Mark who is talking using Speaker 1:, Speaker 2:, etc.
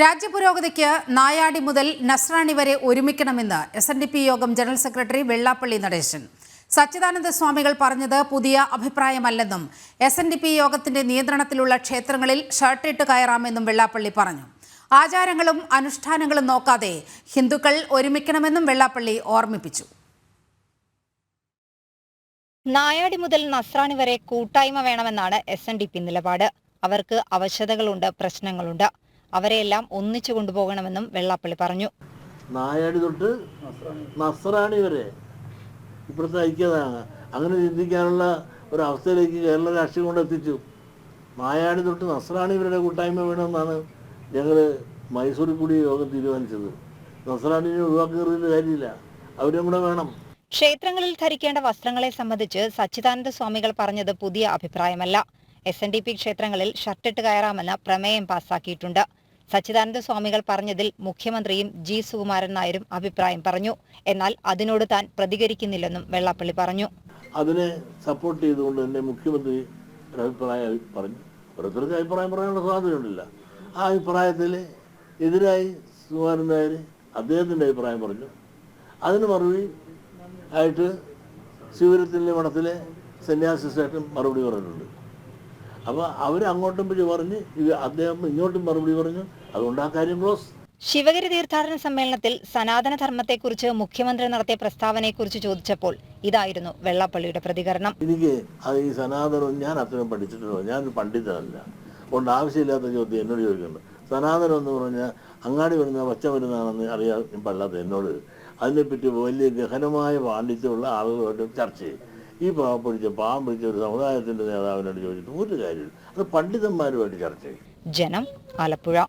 Speaker 1: രാജ്യപുരോഗതിക്ക് നായാടി മുതൽ നസ്രാണി വരെ ഒരുമിക്കണമെന്ന് എസ് എൻ ഡി പി യോഗം ജനറൽ സെക്രട്ടറി വെള്ളാപ്പള്ളി നടേശൻ. സച്ചിദാനന്ദ സ്വാമികൾ പറഞ്ഞത് പുതിയ അഭിപ്രായമല്ലെന്നും എസ് എൻ ഡി പി യോഗത്തിന്റെ നിയന്ത്രണത്തിലുള്ള ക്ഷേത്രങ്ങളിൽ ഷർട്ടിട്ട് കയറാമെന്നും വെള്ളാപ്പള്ളി പറഞ്ഞു. ആചാരങ്ങളും അനുഷ്ഠാനങ്ങളും നോക്കാതെ ഹിന്ദുക്കൾ ഒരുമിക്കണമെന്നും വെള്ളാപ്പള്ളി ഓർമ്മിപ്പിച്ചു.
Speaker 2: നായാടി മുതൽ നസ്രാണി വരെ കൂട്ടായ്മ വേണമെന്നാണ് എസ് എൻ ഡി പി നിലപാട്. അവർക്ക് അവശതകളുണ്ട് പ്രശ്നങ്ങളുണ്ട്. അവരെയെല്ലാം ഒന്നിച്ചു കൊണ്ടുപോകണമെന്നും വെള്ളാപ്പള്ളി പറഞ്ഞു.
Speaker 3: നായാടി തൊട്ട് നസറാണി വരെ ഇപ്പോഴത്തെ ഐക്യതാണ്. അങ്ങനെ ചിന്തിക്കാനുള്ള ഒരു അവസ്ഥയിലേക്ക് കേരള രാഷ്ട്രീയം കൊണ്ടെത്തിച്ചു നായാടി തൊട്ട് നസറാണി ഇവരുടെ കൂട്ടായ്മ വേണമെന്നാണ് ഞങ്ങൾ മൈസൂരിൽ കൂടി യോഗം തീരുമാനിച്ചത്. നസറാണിനെ ഒഴിവാക്കുന്നതിൽ കാര്യമില്ല. അവരും കൂടെ വേണം.
Speaker 2: ക്ഷേത്രങ്ങളിൽ ധരിക്കേണ്ട വസ്ത്രങ്ങളെ സംബന്ധിച്ച് സച്ചിദാനന്ദ സ്വാമികൾ പറഞ്ഞത് പുതിയ അഭിപ്രായമല്ല. എസ് എൻ ഡി പി ക്ഷേത്രങ്ങളിൽ ഷർട്ടിട്ട് കയറാമെന്ന പ്രമേയം പാസാക്കിയിട്ടുണ്ട്. സച്ചിദാനന്ദ സ്വാമികൾ പറഞ്ഞതിൽ മുഖ്യമന്ത്രിയും ജി സുകുമാരൻ നായരും അഭിപ്രായം പറഞ്ഞു. എന്നാൽ അതിനോട് താൻ പ്രതികരിക്കുന്നില്ലെന്നും വെള്ളാപ്പള്ളി പറഞ്ഞു.
Speaker 3: അതിനെ സപ്പോർട്ട് ചെയ്തുകൊണ്ട് തന്നെ മുഖ്യമന്ത്രി അഭിപ്രായം പറഞ്ഞു. ഓരോരുത്തർക്ക് അഭിപ്രായം പറയാനുള്ള സാധ്യതയുണ്ടല്ല ആ അഭിപ്രായത്തിൽ എതിരായി സുകുമാരൻ നായർ അദ്ദേഹത്തിന്റെ അഭിപ്രായം പറഞ്ഞു. അതിന് മറുപടി ആയിട്ട് ശിവരത്തിന്റെ മണത്തിലെ സന്യാസി സന്യാസിസ്റ്റേറ്റും മറുപടി പറഞ്ഞിട്ടുണ്ട്. അപ്പോൾ അവർ അങ്ങോട്ടും പോയി പറഞ്ഞ് അദ്ദേഹം ഇങ്ങോട്ടും മറുപടി പറഞ്ഞു. അതുകൊണ്ട് ആ കാര്യം ക്ലോസ്.
Speaker 2: ശിവഗിരി തീർത്ഥാടന സമ്മേളനത്തിൽ സനാതന ധർമ്മത്തെക്കുറിച്ച് മുഖ്യമന്ത്രി നടത്തിയ പ്രസ്താവനയെക്കുറിച്ച് ചോദിച്ചപ്പോൾ ഇതായിരുന്നു വെള്ളാപ്പള്ളിയുടെ പ്രതികരണം.
Speaker 3: എനിക്ക് അത് ഈ സനാതനം ഞാൻ അത്രയും പഠിച്ചിട്ടുണ്ടോ ഞാൻ പണ്ഡിതനല്ല. അതുകൊണ്ട് ആവശ്യമില്ലാത്ത ചോദ്യം എന്നോട് ചോദിക്കുന്നുണ്ട്. സനാതനം എന്ന് പറഞ്ഞാൽ അങ്ങാടി വരുന്ന പച്ച വരുന്നതാണെന്ന് അറിയാൻ പാടില്ലാത്ത എന്നോട് അതിനെപ്പറ്റി വലിയ ഗഹനമായ പാണ്ഡിത്യമുള്ള ആളുകളുമായിട്ട് ചർച്ച ചെയ്യും. ഈ പാവം പിടിച്ച പാവം ഒരു സമുദായത്തിന്റെ നേതാവിനോട് ചോദിച്ചിട്ട് ഒരു കാര്യമില്ല. അത് പണ്ഡിതന്മാരുമായിട്ട് ചർച്ച ചെയ്യും.
Speaker 2: ജനം ആലപ്പുഴ.